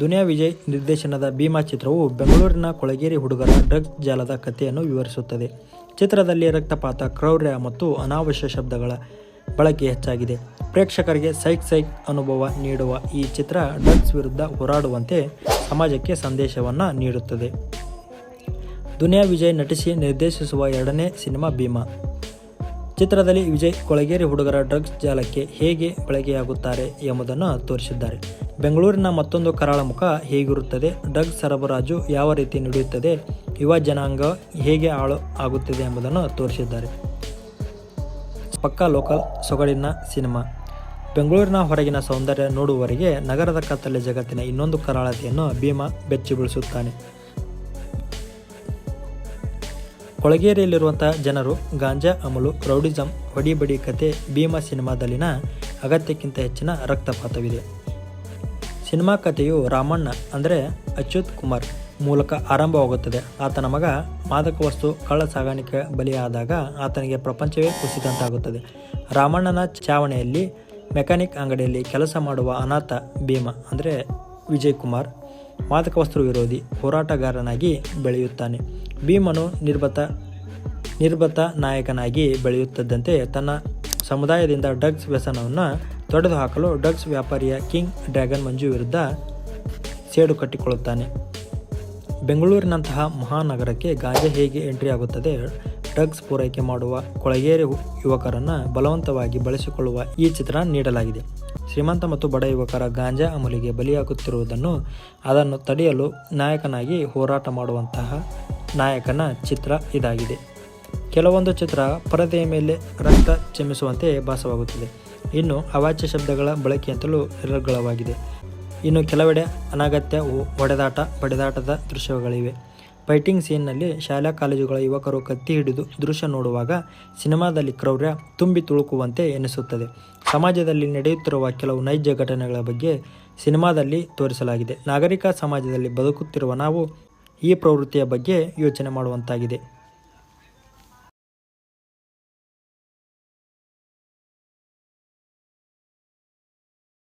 ದುನಿಯಾ ವಿಜಯ್ ನಿರ್ದೇಶನದ ಭೀಮಾ ಚಿತ್ರವು ಬೆಂಗಳೂರಿನ ಕೊಳಗೇರಿ ಹುಡುಗರ ಡ್ರಗ್ ಜಾಲದ ಕಥೆಯನ್ನು ವಿವರಿಸುತ್ತದೆ. ಚಿತ್ರದಲ್ಲಿ ರಕ್ತಪಾತ, ಕ್ರೌರ್ಯ ಮತ್ತು ಅನಾವಶ್ಯ ಶಬ್ದಗಳ ಬಳಕೆ ಹೆಚ್ಚಾಗಿದೆ. ಪ್ರೇಕ್ಷಕರಿಗೆ ಸೈಕ್ ಸೈಕ್ ಅನುಭವ ನೀಡುವ ಈ ಚಿತ್ರ ಡ್ರಗ್ಸ್ ವಿರುದ್ಧ ಹೋರಾಡುವಂತೆ ಸಮಾಜಕ್ಕೆ ಸಂದೇಶವನ್ನು ನೀಡುತ್ತದೆ. ದುನಿಯಾ ವಿಜಯ್ ನಟಿಸಿ ನಿರ್ದೇಶಿಸುವ ಎರಡನೇ ಸಿನಿಮಾ ಭೀಮಾ. ಚಿತ್ರದಲ್ಲಿ ವಿಜಯ್ ಕೊಳಗೇರಿ ಹುಡುಗರ ಡ್ರಗ್ಸ್ ಜಾಲಕ್ಕೆ ಹೇಗೆ ಬಳಕೆಯಾಗುತ್ತಾರೆ ಎಂಬುದನ್ನು ತೋರಿಸಿದ್ದಾರೆ. ಬೆಂಗಳೂರಿನ ಮತ್ತೊಂದು ಕರಾಳ ಮುಖ ಹೇಗಿರುತ್ತದೆ? ಡ್ರಗ್ಸ್ ಸರಬರಾಜು ಯಾವ ರೀತಿ ನಡೆಯುತ್ತದೆ? ಯುವ ಜನಾಂಗ ಹೇಗೆ ಹಾಳು ಆಗುತ್ತಿದೆ ಎಂಬುದನ್ನು ತೋರಿಸಿದ್ದಾರೆ. ಪಕ್ಕಾ ಲೋಕಲ್ ಸೊಗಡಿನ ಸಿನಿಮಾ. ಬೆಂಗಳೂರಿನ ಹೊರಗಿನ ಸೌಂದರ್ಯ ನೋಡುವವರೆಗೆ ನಗರದ ಕತ್ತಲೆ ಜಗತ್ತಿನ ಇನ್ನೊಂದು ಕರಾಳತೆಯನ್ನು ಭೀಮಾ ಬೆಚ್ಚಿಬೀಳಿಸುತ್ತಾನೆ. ಕೊಳಗೇರಿಯಲ್ಲಿರುವಂಥ ಜನರು ಗಾಂಜಾ, ಅಮಲು, ರೌಡಿಸಂ, ಹೊಡಿಬಡಿ ಕತೆ, ಭೀಮಾ ಸಿನಿಮಾದಲ್ಲಿನ ಅಗತ್ಯಕ್ಕಿಂತ ಹೆಚ್ಚಿನ ರಕ್ತಪಾತವಿದೆ. ಸಿನಿಮಾ ಕಥೆಯು ರಾಮಣ್ಣ ಅಂದರೆ ಅಚ್ಯುತ್ ಕುಮಾರ್ ಮೂಲಕ ಆರಂಭವಾಗುತ್ತದೆ. ಆತನ ಮಗ ಮಾದಕ ವಸ್ತು ಕಳ್ಳ ಸಾಗಾಣಿಕೆ ಬಲಿಯಾದಾಗ ಆತನಿಗೆ ಪ್ರಪಂಚವೇ ಕುಸಿದಂತಾಗುತ್ತದೆ. ರಾಮಣ್ಣನ ಚಾವಣೆಯಲ್ಲಿ ಮೆಕ್ಯಾನಿಕ್ ಅಂಗಡಿಯಲ್ಲಿ ಕೆಲಸ ಮಾಡುವ ಅನಾಥ ಭೀಮ ಅಂದರೆ ವಿಜಯ್ ಕುಮಾರ್ ಮಾದಕ ವಸ್ತು ವಿರೋಧಿ ಹೋರಾಟಗಾರನಾಗಿ ಬೆಳೆಯುತ್ತಾನೆ. ಭೀಮನು ನಿರ್ಬತ ನಿರ್ಬತ ನಾಯಕನಾಗಿ ಬೆಳೆಯುತ್ತಿದ್ದಂತೆ ತನ್ನ ಸಮುದಾಯದಿಂದ ಡ್ರಗ್ಸ್ ವ್ಯಸನವನ್ನು ತೊಡೆದುಹಾಕಲು ಡ್ರಗ್ಸ್ ವ್ಯಾಪಾರಿಯ ಕಿಂಗ್ ಡ್ರ್ಯಾಗನ್ ಮಂಜು ವಿರುದ್ಧ ಸೇಡು ಕಟ್ಟಿಕೊಳ್ಳುತ್ತಾನೆ. ಬೆಂಗಳೂರಿನಂತಹ ಮಹಾನಗರಕ್ಕೆ ಗಾಂಜಾ ಹೇಗೆ ಎಂಟ್ರಿ ಆಗುತ್ತದೆ? ಡ್ರಗ್ಸ್ ಪೂರೈಕೆ ಮಾಡುವ ಕೊಳಗೇರಿ ಯುವಕರನ್ನು ಬಲವಂತವಾಗಿ ಬಳಸಿಕೊಳ್ಳುವ ಈ ಚಿತ್ರ ನೀಡಲಾಗಿದೆ. ಶ್ರೀಮಂತ ಮತ್ತು ಬಡ ಯುವಕರ ಗಾಂಜಾ ಅಮಲಿಗೆ ಬಲಿಯಾಗುತ್ತಿರುವುದನ್ನು ಅದನ್ನು ತಡೆಯಲು ನಾಯಕನಾಗಿ ಹೋರಾಟ ಮಾಡುವಂತಹ ನಾಯಕನ ಚಿತ್ರ ಇದಾಗಿದೆ. ಕೆಲವೊಂದು ಚಿತ್ರ ಪರದೆಯ ಮೇಲೆ ರಕ್ತ ಚಿಮ್ಮಿಸುವಂತೆ ಭಾಸವಾಗುತ್ತದೆ. ಇನ್ನು ಅವಾಚ್ಯ ಶಬ್ದಗಳ ಬಳಕೆಯಂತಲೂ ನಿರರ್ಗಳವಾಗಿದೆ. ಇನ್ನು ಕೆಲವೆಡೆ ಅನಗತ್ಯ ಒಡೆದಾಟ ಬಡಿದಾಟದ ದೃಶ್ಯಗಳಿವೆ. ಫೈಟಿಂಗ್ ಸೀನ್ನಲ್ಲಿ ಶಾಲಾ ಕಾಲೇಜುಗಳ ಯುವಕರು ಕತ್ತಿ ಹಿಡಿದು ದೃಶ್ಯ ನೋಡುವಾಗ ಸಿನಿಮಾದಲ್ಲಿ ಕ್ರೌರ್ಯ ತುಂಬಿ ತುಳುಕುವಂತೆ ಎನಿಸುತ್ತದೆ. ಸಮಾಜದಲ್ಲಿ ನಡೆಯುತ್ತಿರುವ ಕೆಲವು ನೈಜ ಘಟನೆಗಳ ಬಗ್ಗೆ ಸಿನಿಮಾದಲ್ಲಿ ತೋರಿಸಲಾಗಿದೆ. ನಾಗರಿಕ ಸಮಾಜದಲ್ಲಿ ಬದುಕುತ್ತಿರುವ ನಾವು ಈ ಪ್ರವೃತ್ತಿಯ ಬಗ್ಗೆ ಯೋಚನೆ ಮಾಡುವಂತಾಗಿದೆ.